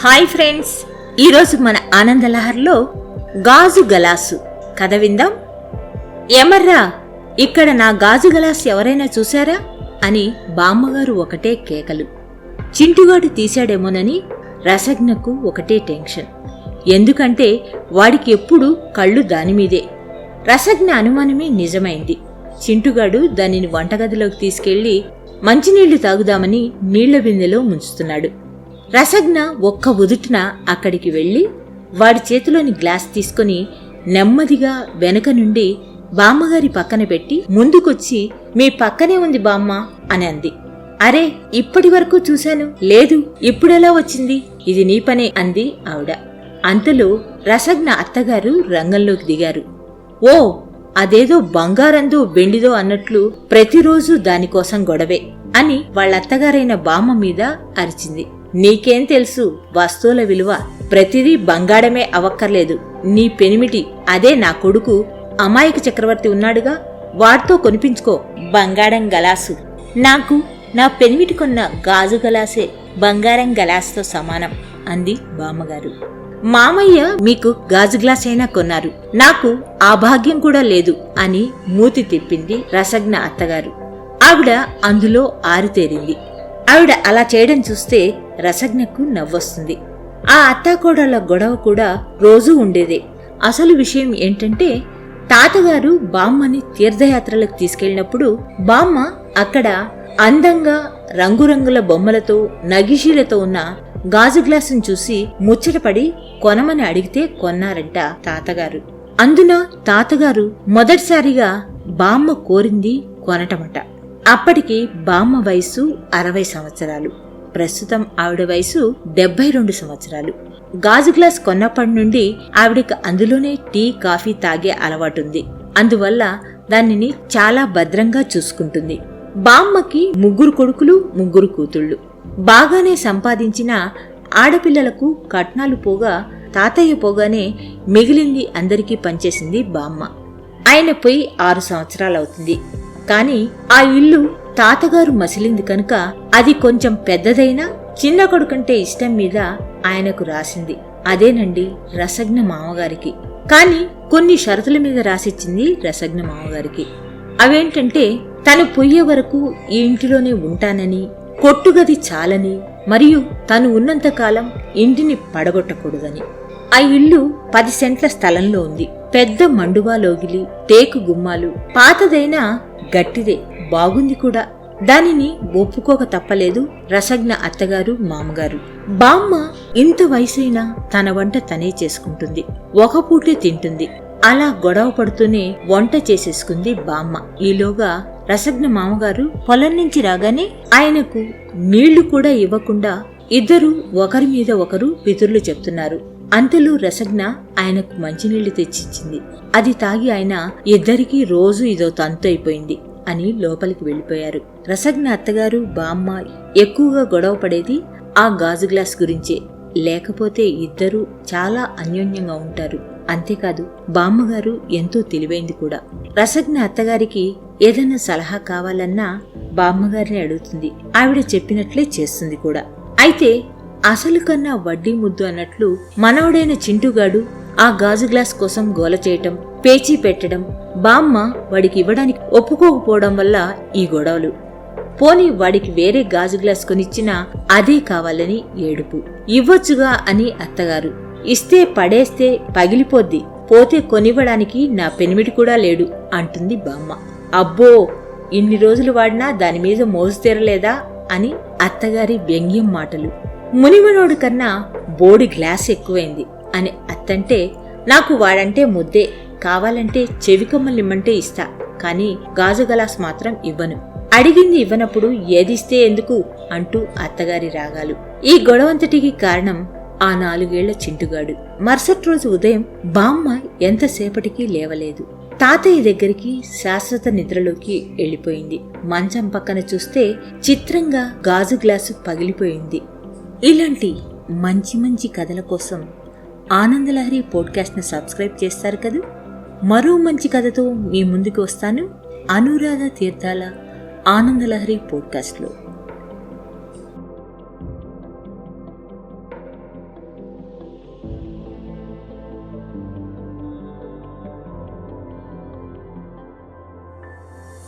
Hi friends ఈరోజు మన ఆనందలహర్లో గాజు గలాసు. కథ విందాం? ఏమర్రా ఇక్కడ నా గాజు గలాసు ఎవరైనా చూశారా? అని బామ్మగారు ఒకటే కేకలు. చింటుగాడు తీశాడేమోనని రసజ్ఞకు ఒకటే టెన్షన్. ఎందుకంటే వాడికి ఎప్పుడు కళ్ళు దానిమీదే రసజ్ఞ అనుమానమే నిజమైంది. చింటుగాడు దానిని వంటగదిలోకి తీసుకెళ్ళి మంచినీళ్ళు తాగుదామని నీళ్ళ బిందెలో ముంచుతున్నాడు. రసజ్ఞ ఒక్క ఉదుటిన అక్కడికి వెళ్ళి వాడి చేతిలోని గ్లాస్ తీసుకుని నెమ్మదిగా వెనక నుండి బామ్మగారి పక్కన పెట్టి ముందుకొచ్చి మీ పక్కనే ఉంది బామ్మ అని అంది. అరే ఇప్పటి వరకు చూశాను. లేదు ఇప్పుడెలా వచ్చింది? ఇది నీ పనే అంది ఆవిడ. అంతలో రసజ్ఞ అత్తగారు రంగంలోకి దిగారు. ఓ అదేదో బంగారందో వెండిదో అన్నట్లు ప్రతిరోజు దానికోసం గొడవే అని వాళ్ళత్తగారైన బామ్మ మీద అరిచింది. నీకేం తెలుసు? వస్తువుల విలువ ప్రతిదీ బంగారమే అవక్కర్లేదు. నీ పెనిమిటి అదే నా కొడుకు. అమాయక చక్రవర్తి ఉన్నాడుగా. వాడితో కొనిపించుకో. బంగారం గలాసు. నాకు నా పెనిమిటి కొన్న గాజు గలాసే బంగారం గలాస్తో సమానం అంది బామ్మగారు. మామయ్య మీకు గాజు గ్లాస్ అయినా కొన్నారు. నాకు ఆ భాగ్యం కూడా లేదు అని మూతి తిప్పింది రసజ్ఞ అత్తగారు. ఆవిడ అందులో ఆరితేరింది. ఆవిడ అలా చేయడం చూస్తే రసజ్ఞకు నవ్వొస్తుంది. ఆ అత్తాకోడళ్ళ గొడవ కూడా రోజూ ఉండేదే. అసలు విషయం ఏంటంటే తాతగారు బామ్మని తీర్థయాత్రలకు తీసుకెళ్ళినప్పుడు బామ్మ అక్కడ అందంగా రంగురంగుల బొమ్మలతో నగిషీలతో ఉన్న గాజు గ్లాసును చూసి ముచ్చటపడి కొనమని అడిగితే కొన్నారంట తాతగారు. అందున తాతగారు మొదటిసారిగా బామ్మ కోరింది కొనటమట. అప్పటికి బామ్మ వయసు అరవై సంవత్సరాలు. ప్రస్తుతం ఆవిడ వయసు డెబ్బై రెండు సంవత్సరాలు. గాజు గ్లాస్ కొన్నప్పటి నుండి ఆవిడకి అందులోనే టీ కాఫీ తాగే అలవాటుంది. అందువల్ల దానిని చాలా భద్రంగా చూసుకుంటుంది. బామ్మకి ముగ్గురు కొడుకులు ముగ్గురు కూతుళ్ళు. బాగానే సంపాదించిన ఆడపిల్లలకు కట్నాలు పోగా తాతయ్య పోగానే మిగిలింది అందరికీ పనిచేసింది బామ్మ. ఆయన పోయి ఆరు సంవత్సరాలవుతుంది. కాని ఆ ఇల్లు తాతగారు మసిలింది కనుక అది కొంచెం పెద్దదైనా చిన్న కొడుకంటే ఇష్టం మీద ఆయనకు రాసింది. అదేనండి రసజ్ఞ మామగారికి. కాని కొన్ని షరతుల మీద రాసిచ్చింది రసజ్ఞ మామగారికి. అవేంటంటే తను పొయ్యే వరకు ఈ ఇంటిలోనే ఉంటానని కొట్టుగది చాలని మరియు తను ఉన్నంతకాలం ఇంటిని పడగొట్టకూడదని. ఆ ఇల్లు పది సెంట్ల స్థలంలో ఉంది. పెద్ద మండువా లోగిలి టేకు గుమ్మాలు పాతదైనా గట్టిదే బాగుంది కూడా. దానిని ఒప్పుకోక తప్పలేదు రసజ్ఞ అత్తగారు మామగారు. బామ్మ ఇంత వయసైనా తన వంట తనే చేసుకుంటుంది ఒక పూటే తింటుంది. అలా గొడవ పడుతూనే వంట చేసేసుకుంది బామ్మ. ఈలోగా రసజ్ఞ మామగారు పొలం నుంచి రాగానే ఆయనకు నీళ్ళు కూడా ఇవ్వకుండా ఇద్దరు ఒకరి మీద ఒకరు పితుర్లు చెప్తున్నారు. అంతలో రసజ్ఞ ఆయనకు మంచినీళ్ళు తెచ్చిచ్చింది. అది తాగి ఆయన ఇద్దరికీ రోజు ఇదో తంతు అయిపోయింది అని లోపలికి వెళ్ళిపోయారు రసజ్ఞ అత్తగారు బామ్మ ఎక్కువగా గొడవ పడేది ఆ గాజు గ్లాస్ గురించే. లేకపోతే ఇద్దరూ చాలా అన్యోన్యంగా ఉంటారు. అంతేకాదు బామ్మగారు ఎంతో తెలివైంది కూడా. రసజ్ఞ అత్తగారికి ఏదైనా సలహా కావాలన్నా బామ్మగారిని అడుగుతుంది. ఆవిడ చెప్పినట్లే చేస్తుంది కూడా. అయితే అసలు కన్నా వడ్డీ ముద్దు అన్నట్లు మనవడైన చింటుగాడు ఆ గాజు గ్లాస్ కోసం గోల చేయటం పేచీ పెట్టడం బామ్మ వాడికి ఇవ్వడానికి ఒప్పుకోకపోవడం వల్ల ఈ గొడవలు. పోనీ వాడికి వేరే గాజు గ్లాస్ కొనిచ్చినా అదే కావాలని ఏడుపు. ఇవ్వొచ్చుగా అని అత్తగారు. ఇస్తే పడేస్తే పగిలిపోద్ది. పోతే కొనివ్వడానికి నా పెనిమిటి కూడా లేడు అంటుంది బామ్మ. అబ్బో ఇన్ని రోజులు వాడినా దాని మీద మోజు తీరలేదా అని అత్తగారి వ్యంగ్యం మాటలు. మునిమనోడు కన్నా బోడి గ్లాస్ ఎక్కువైంది. అని అత్తంటే నాకు వాడంటే ముద్దే కావాలంటే చెవికమ్మలిమ్మంటే ఇస్తా కానీ గాజు గ్లాస్ మాత్రం ఇవ్వను. అడిగింది ఇవ్వనప్పుడు ఏదిస్తే ఎందుకు అంటూ అత్తగారి రాగాలు. ఈ గొడవంతటికి కారణం ఆ నాలుగేళ్ళ చింటుగాడు. మరుసటి రోజు ఉదయం బామ్మ ఎంతసేపటికి లేవలేదు. తాతయ్య దగ్గరికి శాశ్వత నిద్రలోకి వెళ్ళిపోయింది. మంచం పక్కన చూస్తే చిత్రంగా గాజు గ్లాసు పగిలిపోయింది. ఇలాంటి మంచి మంచి కథల కోసం ఆనందలహరి పోడ్కాస్ట్ని సబ్స్క్రైబ్ చేస్తారు కదా? మరో మంచి కథతో మీ ముందుకు వస్తాను. అనురాధ తీర్థాల ఆనందలహరి పోడ్కాస్ట్లో.